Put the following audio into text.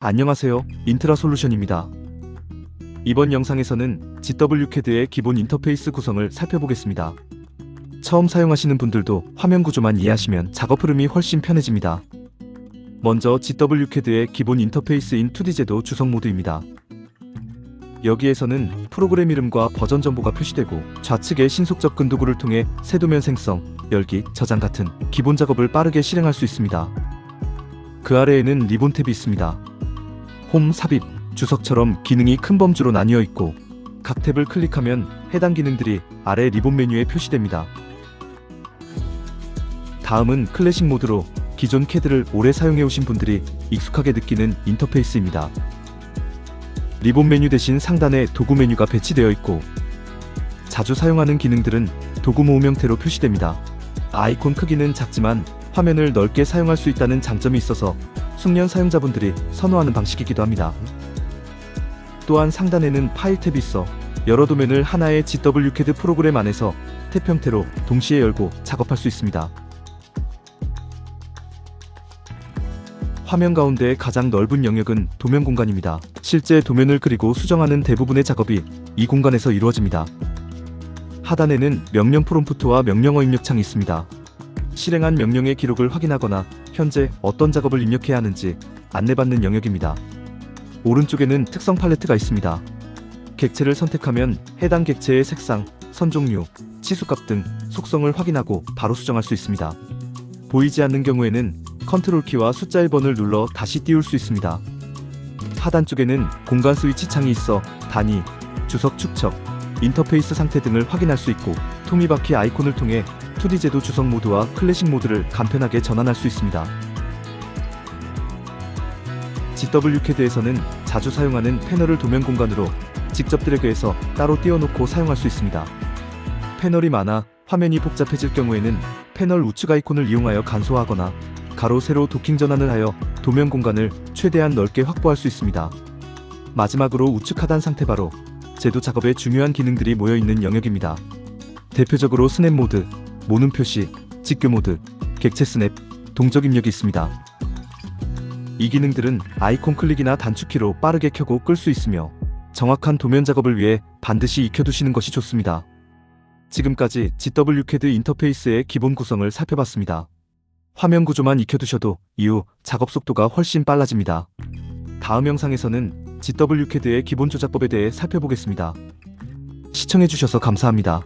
안녕하세요. 인트라 솔루션입니다. 이번 영상에서는 GW CAD의 기본 인터페이스 구성을 살펴보겠습니다. 처음 사용하시는 분들도 화면 구조만 이해하시면 작업 흐름이 훨씬 편해집니다. 먼저 GW CAD의 기본 인터페이스인 2D 제도 주석 모드입니다. 여기에서는 프로그램 이름과 버전 정보가 표시되고 좌측의 신속 접근 도구를 통해 세도면 생성, 열기, 저장 같은 기본 작업을 빠르게 실행할 수 있습니다. 그 아래에는 리본 탭이 있습니다. 홈, 삽입, 주석처럼 기능이 큰 범주로 나뉘어 있고 각 탭을 클릭하면 해당 기능들이 아래 리본 메뉴에 표시됩니다. 다음은 클래식 모드로 기존 캐드를 오래 사용해 오신 분들이 익숙하게 느끼는 인터페이스입니다. 리본 메뉴 대신 상단에 도구 메뉴가 배치되어 있고 자주 사용하는 기능들은 도구 모음 형태로 표시됩니다. 아이콘 크기는 작지만 화면을 넓게 사용할 수 있다는 장점이 있어서 숙련 사용자분들이 선호하는 방식이기도 합니다. 또한 상단에는 파일 탭이 있어 여러 도면을 하나의 GW CAD 프로그램 안에서 탭 형태로 동시에 열고 작업할 수 있습니다. 화면 가운데 가장 넓은 영역은 도면 공간입니다. 실제 도면을 그리고 수정하는 대부분의 작업이 이 공간에서 이루어집니다. 하단에는 명령 프롬프트와 명령어 입력창이 있습니다. 실행한 명령의 기록을 확인하거나 현재 어떤 작업을 입력해야 하는지 안내받는 영역입니다. 오른쪽에는 특성 팔레트가 있습니다. 객체를 선택하면 해당 객체의 색상, 선 종류, 치수값 등 속성을 확인하고 바로 수정할 수 있습니다. 보이지 않는 경우에는 컨트롤 키와 숫자 1번을 눌러 다시 띄울 수 있습니다. 하단 쪽에는 공간 스위치 창이 있어 단위, 주석 축척, 인터페이스 상태 등을 확인할 수 있고 토미바퀴 아이콘을 통해 2D 제도 주석 모드와 클래식 모드를 간편하게 전환할 수 있습니다. GW CAD에서는 자주 사용하는 패널을 도면 공간으로 직접 드래그해서 따로 띄워놓고 사용할 수 있습니다. 패널이 많아 화면이 복잡해질 경우에는 패널 우측 아이콘을 이용하여 간소화하거나 가로 세로 도킹 전환을 하여 도면 공간을 최대한 넓게 확보할 수 있습니다. 마지막으로 우측 하단 상태 바로 제도 작업에 중요한 기능들이 모여 있는 영역입니다. 대표적으로 스냅 모드, 모눈 표시, 직교 모드, 객체 스냅, 동적 입력이 있습니다. 이 기능들은 아이콘 클릭이나 단축키로 빠르게 켜고 끌 수 있으며 정확한 도면 작업을 위해 반드시 익혀두시는 것이 좋습니다. 지금까지 GW CAD 인터페이스의 기본 구성을 살펴봤습니다. 화면 구조만 익혀두셔도 이후 작업 속도가 훨씬 빨라집니다. 다음 영상에서는 GW CAD의 기본 조작법에 대해 살펴보겠습니다. 시청해주셔서 감사합니다.